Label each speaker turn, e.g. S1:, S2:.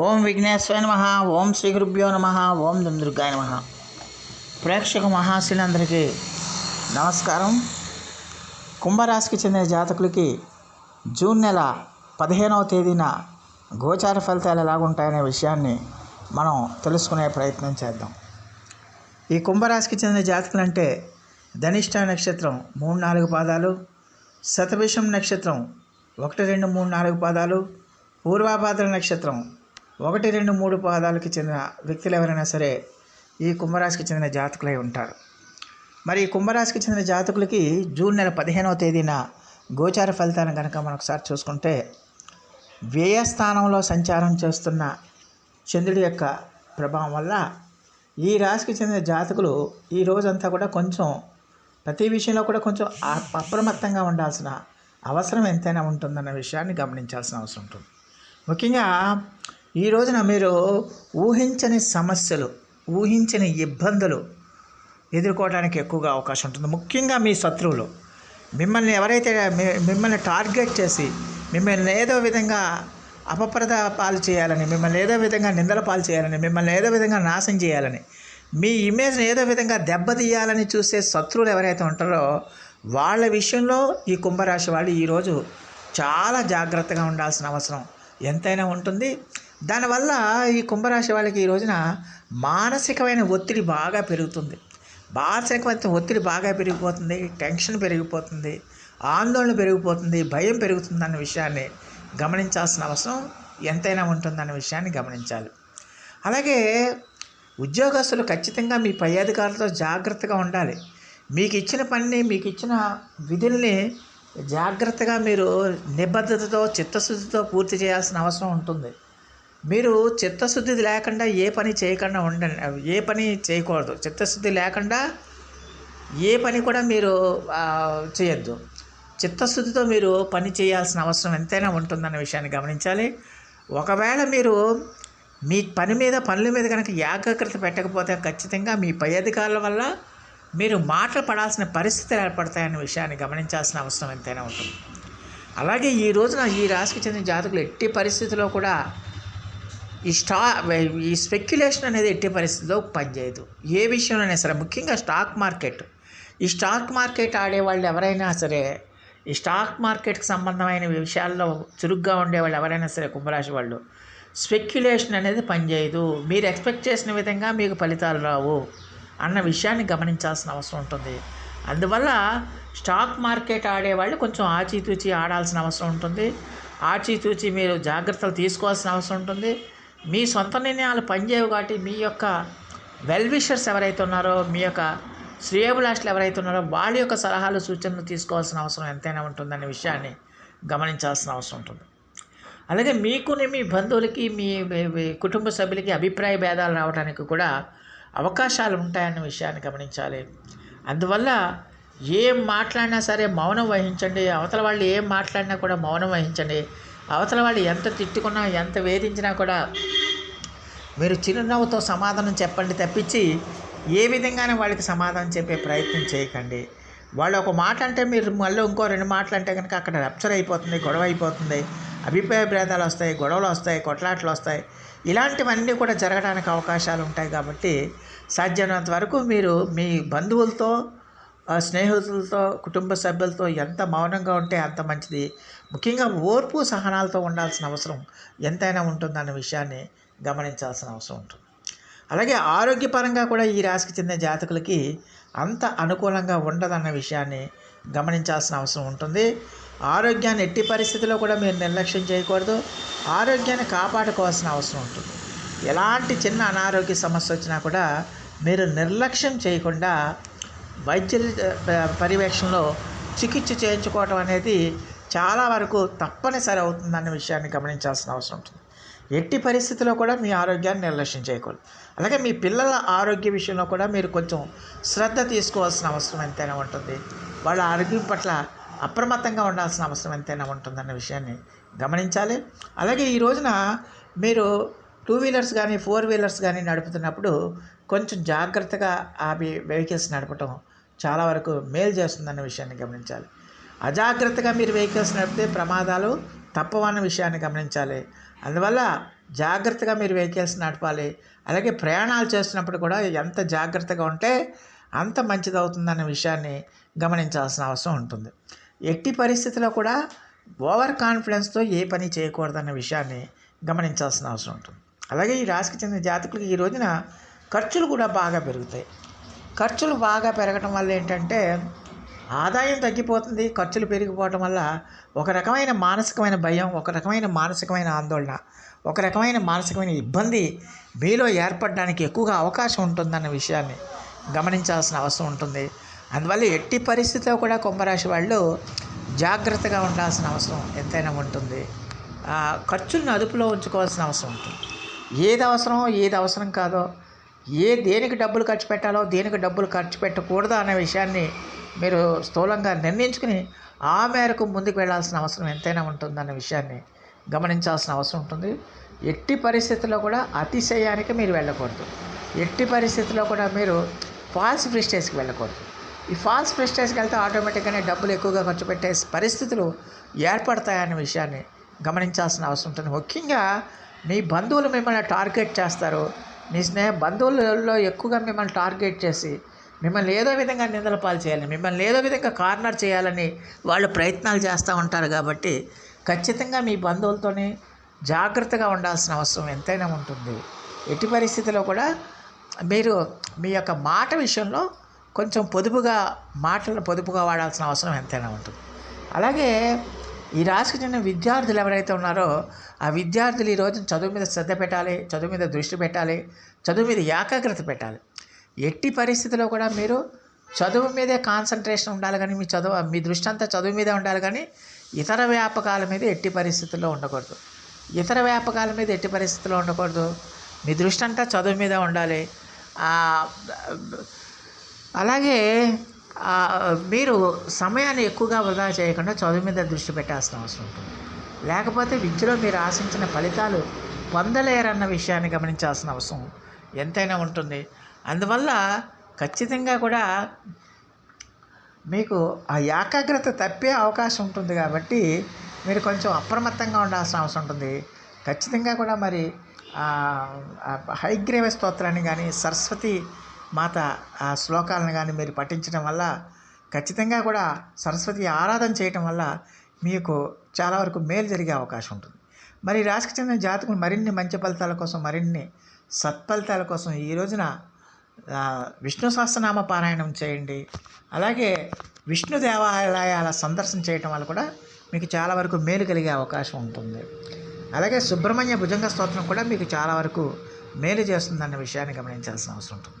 S1: ఓం విఘ్నేశ్వర నమ ఓం శ్రీ గురుభ్యో నమ ఓం దుర్గాయ నమ. ప్రేక్షక మహాశీలందరికీ నమస్కారం. కుంభరాశికి చెందిన జాతకులకి జూన్ నెల పదిహేనవ తేదీన గోచార ఫలితాలు ఎలాగుంటాయనే విషయాన్ని మనం తెలుసుకునే ప్రయత్నం చేద్దాం. ఈ కుంభరాశికి చెందిన జాతకులు అంటే ధనిష్ట నక్షత్రం మూడు నాలుగు పాదాలు శతభిషం నక్షత్రం ఒకటి రెండు మూడు నాలుగు పాదాలు పూర్వాభాద్ర నక్షత్రం ఒకటి రెండు మూడు పాదాలకి చెందిన వ్యక్తులు ఎవరైనా సరే ఈ కుంభరాశికి చెందిన జాతకులై ఉంటారు. మరి ఈ కుంభరాశికి చెందిన జాతకులకి జూన్ నెల పదిహేనవ తేదీన గోచార ఫలితాలను కనుక మనం ఒకసారి చూసుకుంటే వ్యయస్థానంలో సంచారం చేస్తున్న చంద్రుడి యొక్క ప్రభావం వల్ల ఈ రాశికి చెందిన జాతకులు ఈ రోజంతా కూడా కొంచెం ప్రతి విషయంలో కూడా కొంచెం అప్రమత్తంగా ఉండాల్సిన అవసరం ఎంతైనా ఉంటుందన్న విషయాన్ని గమనించాల్సిన అవసరం ఉంటుంది. ముఖ్యంగా ఈ రోజున మీరు ఊహించని సమస్యలు ఊహించని ఇబ్బందులు ఎదుర్కోవడానికి ఎక్కువగా అవకాశం ఉంటుంది. ముఖ్యంగా మీ శత్రువులు. మిమ్మల్ని ఎవరైతే మిమ్మల్ని టార్గెట్ చేసి మిమ్మల్ని ఏదో విధంగా అపప్రద పాలు చేయాలని మిమ్మల్ని ఏదో విధంగా నిందల పాలు చేయాలని మిమ్మల్ని ఏదో విధంగా నాశనం చేయాలని మీ ఇమేజ్ని ఏదో విధంగా దెబ్బతీయాలని చూసే శత్రువులు ఎవరైతే ఉంటారో వాళ్ళ విషయంలో ఈ కుంభరాశి వాళ్ళు ఈరోజు చాలా జాగ్రత్తగా ఉండాల్సిన అవసరం. ఎంతైనా ఉంటుంది. దానివల్ల ఈ కుంభరాశి వాళ్ళకి ఈ రోజున మానసికమైన ఒత్తిడి బాగా పెరుగుతుంది. మానసికమైన ఒత్తిడి బాగా పెరిగిపోతుంది టెన్షన్ పెరిగిపోతుంది ఆందోళన పెరిగిపోతుంది భయం పెరుగుతుంది అన్న విషయాన్ని గమనించాల్సిన అవసరం ఎంతైనా ఉంటుందన్న విషయాన్ని గమనించాలి. అలాగే ఉద్యోగస్తులు ఖచ్చితంగా మీ పై అధికారులతో జాగ్రత్తగా ఉండాలి. మీకు ఇచ్చిన పనిని మీకు ఇచ్చిన విధుల్ని జాగ్రత్తగా మీరు నిబద్ధతతో చిత్తశుద్ధితో పూర్తి చేయాల్సిన అవసరం ఉంటుంది. మీరు చిత్తశుద్ధి లేకుండా ఏ పని చేయకుండా ఉండండి ఏ పని చేయకూడదు. చిత్తశుద్ధి లేకుండా ఏ పని కూడా మీరు చేయొద్దు. చిత్తశుద్ధితో మీరు పని చేయాల్సిన అవసరం ఎంతైనా ఉంటుందన్న విషయాన్ని గమనించాలి. ఒకవేళ మీరు మీ పని మీద పనుల మీద కనుక ఏకాగ్రత పెట్టకపోతే ఖచ్చితంగా మీ పై అధికారుల వల్ల మీరు మాటలు పడాల్సిన పరిస్థితులు ఏర్పడతాయన్న విషయాన్ని గమనించాల్సిన అవసరం ఎంతైనా ఉంటుంది. అలాగే ఈ రోజున ఈ రాశికి చెందిన జాతకులు ఎట్టి పరిస్థితిలో కూడా ఈ స్టా ఈ స్పెక్యులేషన్ అనేది ఎట్టి పరిస్థితిలో పనిచేయదు. ఏ విషయంలోనే సరే ముఖ్యంగా స్టాక్ మార్కెట్ ఈ స్టాక్ మార్కెట్ ఆడేవాళ్ళు ఎవరైనా సరే ఈ స్టాక్ మార్కెట్కి సంబంధమైన విషయాల్లో చురుగ్గా ఉండేవాళ్ళు ఎవరైనా సరే కుంభరాశి వాళ్ళు స్పెక్యులేషన్ అనేది పనిచేయదు. మీరు ఎక్స్పెక్ట్ చేసిన విధంగా మీకు ఫలితాలు రావు అన్న విషయాన్ని గమనించాల్సిన అవసరం ఉంటుంది. అందువల్ల స్టాక్ మార్కెట్ ఆడేవాళ్ళు కొంచెం ఆచితూచి ఆడాల్సిన అవసరం ఉంటుంది. ఆచితూచి మీరు జాగ్రత్తలు తీసుకోవాల్సిన అవసరం ఉంటుంది. మీ సొంత నిర్ణయాలు పనిచేయవు కాబట్టి మీ యొక్క వెల్ విషర్స్ ఎవరైతే ఉన్నారో మీ యొక్క శ్రేయభిలాషులు ఎవరైతే ఉన్నారో వాళ్ళ యొక్క సలహాలు సూచనలు తీసుకోవాల్సిన అవసరం ఎంతైనా ఉంటుందనే విషయాన్ని గమనించాల్సిన అవసరం ఉంటుంది. అలాగే మీకుని మీ బంధువులకి మీ మీ కుటుంబ సభ్యులకి అభిప్రాయ భేదాలు రావడానికి కూడా అవకాశాలు ఉంటాయన్న విషయాన్ని గమనించాలి. అందువల్ల ఏం మాట్లాడినా సరే మౌనం వహించండి. అవతల వాళ్ళు ఏం మాట్లాడినా కూడా మౌనం వహించండి. అవతల వాళ్ళు ఎంత తిట్టుకున్నా ఎంత వేధించినా కూడా మీరు చిరునవ్వుతో సమాధానం చెప్పండి తప్పించి ఏ విధంగానే వాళ్ళకి సమాధానం చెప్పే ప్రయత్నం చేయకండి. వాళ్ళు ఒక మాట అంటే మీరు మళ్ళీ ఇంకో రెండు మాటలు అంటే కనుక అక్కడ రప్చర్ అయిపోతుంది గొడవ అయిపోతుంది అభిప్రాయ భేదాలు వస్తాయి గొడవలు వస్తాయి కొట్లాటలు వస్తాయి. ఇలాంటివన్నీ కూడా జరగడానికి అవకాశాలు ఉంటాయి కాబట్టి సాధ్యమైనంత వరకు మీరు మీ బంధువులతో స్నేహితులతో కుటుంబ సభ్యులతో ఎంత మౌనంగా ఉంటే అంత మంచిది. ముఖ్యంగా ఓర్పు సహనాలతో ఉండాల్సిన అవసరం ఎంతైనా ఉంటుందన్న విషయాన్ని గమనించాల్సిన అవసరం ఉంటుంది. అలాగే ఆరోగ్యపరంగా కూడా ఈ రాశికి చెందిన జాతకులకి అంత అనుకూలంగా ఉండదన్న విషయాన్ని గమనించాల్సిన అవసరం ఉంటుంది. ఆరోగ్యాన్ని ఎట్టి పరిస్థితిలో కూడా మీరు నిర్లక్ష్యం చేయకూడదు. ఆరోగ్యాన్ని కాపాడుకోవాల్సిన అవసరం ఉంటుంది. ఎలాంటి చిన్న అనారోగ్య సమస్య వచ్చినా కూడా మీరు నిర్లక్ష్యం చేయకుండా వైద్య పర్యవేక్షణలో చికిత్స చేయించుకోవటం అనేది చాలా వరకు తప్పనిసరి అవుతుందన్న విషయాన్ని గమనించాల్సిన అవసరం ఉంటుంది. ఎట్టి పరిస్థితిలో కూడా మీ ఆరోగ్యాన్ని నిర్లక్ష్యం చేయకూడదు. అలాగే మీ పిల్లల ఆరోగ్య విషయంలో కూడా మీరు కొంచెం శ్రద్ధ తీసుకోవాల్సిన అవసరం ఎంతైనా ఉంటుంది. వాళ్ళ ఆరోగ్యం పట్ల అప్రమత్తంగా ఉండాల్సిన అవసరం ఎంతైనా ఉంటుందన్న విషయాన్ని గమనించాలి. అలాగే ఈ రోజున మీరు టూ వీలర్స్ కానీ ఫోర్ వీలర్స్ కానీ నడుపుతున్నప్పుడు కొంచెం జాగ్రత్తగా అవి వెహికల్స్ నడపటం చాలా వరకు మేలు చేస్తుందన్న విషయాన్ని గమనించాలి. అజాగ్రత్తగా మీరు వెహికల్స్ నడిపితే ప్రమాదాలు తప్పవన్న విషయాన్ని గమనించాలి. అందువల్ల జాగ్రత్తగా మీరు వెహికల్స్ నడపాలి. అలాగే ప్రయాణాలు చేస్తున్నప్పుడు కూడా ఎంత జాగ్రత్తగా ఉంటే అంత మంచిది అవుతుందన్న విషయాన్ని గమనించాల్సిన అవసరం ఉంటుంది. ఎట్టి పరిస్థితిలో కూడా ఓవర్ కాన్ఫిడెన్స్తో ఏ పని చేయకూడదన్న విషయాన్ని గమనించాల్సిన అవసరం ఉంటుంది. అలాగే ఈ రాశికి చెందిన జాతకులకు ఈ రోజున ఖర్చులు కూడా బాగా పెరుగుతాయి. ఖర్చులు బాగా పెరగటం వల్ల ఏంటంటే ఆదాయం తగ్గిపోతుంది ఖర్చులు పెరిగిపోవటం వల్ల ఒక రకమైన మానసికమైన భయం ఒక రకమైన మానసికమైన ఆందోళన ఒక రకమైన మానసికమైన ఇబ్బంది మీలో ఏర్పడడానికి ఎక్కువగా అవకాశం ఉంటుందన్న విషయాన్ని గమనించాల్సిన అవసరం ఉంటుంది. అందువల్ల ఎట్టి పరిస్థితిలో కూడా కుంభరాశి వాళ్ళు జాగ్రత్తగా ఉండాల్సిన అవసరం ఎంతైనా ఉంటుంది. ఖర్చులను అదుపులో ఉంచుకోవాల్సిన అవసరం ఉంటుంది. ఏది అవసరం ఏది అవసరం కాదో ఏ దేనికి డబ్బులు ఖర్చు పెట్టాలో దేనికి డబ్బులు ఖర్చు పెట్టకూడదు అనే విషయాన్ని మీరు స్థూలంగా నిర్ణయించుకుని ఆ మేరకు ముందుకు వెళ్ళాల్సిన అవసరం ఎంతైనా ఉంటుందన్న విషయాన్ని గమనించాల్సిన అవసరం ఉంటుంది. ఎట్టి పరిస్థితుల్లో కూడా అతిశయానికి మీరు వెళ్ళకూడదు. ఎట్టి పరిస్థితుల్లో కూడా మీరు ఫాల్స్ ప్రిస్టేజ్కి వెళ్ళకూడదు. ఈ ఫాల్స్ ప్రిస్టేజ్కి వెళ్తే ఆటోమేటిక్గానే డబ్బులు ఎక్కువగా ఖర్చు పెట్టే పరిస్థితులు ఏర్పడతాయనే విషయాన్ని గమనించాల్సిన అవసరం ఉంటుంది. ముఖ్యంగా మీ బంధువులు మిమ్మల్ని టార్గెట్ చేస్తారు. మీ స్నేహ బంధువులలో ఎక్కువగా మిమ్మల్ని టార్గెట్ చేసి మిమ్మల్ని ఏదో విధంగా నిందల పాలు చేయాలి మిమ్మల్ని ఏదో విధంగా కార్నర్ చేయాలని వాళ్ళు ప్రయత్నాలు చేస్తూ ఉంటారు కాబట్టి ఖచ్చితంగా మీ బంధువులతోని జాగ్రత్తగా ఉండాల్సిన అవసరం ఎంతైనా ఉంటుంది. ఎట్టి పరిస్థితిలో కూడా మీరు మీ యొక్క మాట విషయంలో కొంచెం పొదుపుగా మాటలను పొదుపుగా వాడాల్సిన అవసరం ఎంతైనా ఉంటుంది. అలాగే ఈ రాశికి చెందిన విద్యార్థులు ఎవరైతే ఉన్నారో ఆ విద్యార్థులు ఈ రోజు చదువు మీద శ్రద్ధ పెట్టాలి చదువు మీద దృష్టి పెట్టాలి చదువు మీద ఏకాగ్రత పెట్టాలి. ఎట్టి పరిస్థితిలో కూడా మీరు చదువు మీదే కాన్సన్ట్రేషన్ ఉండాలి కానీ మీ చదువు మీ దృష్టి అంతా చదువు మీదే ఉండాలి కానీ ఇతర వ్యాపకాల మీద ఎట్టి పరిస్థితుల్లో ఉండకూడదు. ఇతర వ్యాపకాల మీద ఎట్టి పరిస్థితుల్లో ఉండకూడదు. మీ దృష్టి అంతా చదువు మీద ఉండాలి. అలాగే మీరు సమయాన్ని ఎక్కువగా వృధా చేయకుండా చదువు మీద దృష్టి పెట్టాల్సిన అవసరం ఉంటుంది. లేకపోతే విద్యలో మీరు ఆశించిన ఫలితాలు పొందలేరన్న విషయాన్ని గమనించాల్సిన అవసరం ఎంతైనా ఉంటుంది. అందువల్ల ఖచ్చితంగా కూడా మీకు ఆ ఏకాగ్రత తప్పే అవకాశం ఉంటుంది కాబట్టి మీరు కొంచెం అప్రమత్తంగా ఉండాల్సిన అవసరం ఉంటుంది. ఖచ్చితంగా కూడా మరి హైగ్రేవ స్తోత్రాన్ని కానీ సరస్వతి మాత ఆ శ్లోకాలను కానీ మీరు పఠించడం వల్ల ఖచ్చితంగా కూడా సరస్వతి ఆరాధన చేయటం వల్ల మీకు చాలా వరకు మేలు జరిగే అవకాశం ఉంటుంది. మరి రాశికి చెందిన జాతకులు మరిన్ని మంచి ఫలితాల కోసం మరిన్ని సత్ఫలితాల కోసం ఈ రోజున విష్ణు సహస్రనామ పారాయణం చేయండి. అలాగే విష్ణు దేవాలయాల సందర్శన చేయటం వల్ల కూడా మీకు చాలా వరకు మేలు కలిగే అవకాశం ఉంటుంది. అలాగే సుబ్రహ్మణ్య భుజంగ స్తోత్రం కూడా మీకు చాలా వరకు మేలు చేస్తుందన్న విషయాన్ని గమనించాల్సిన అవసరం ఉంటుంది.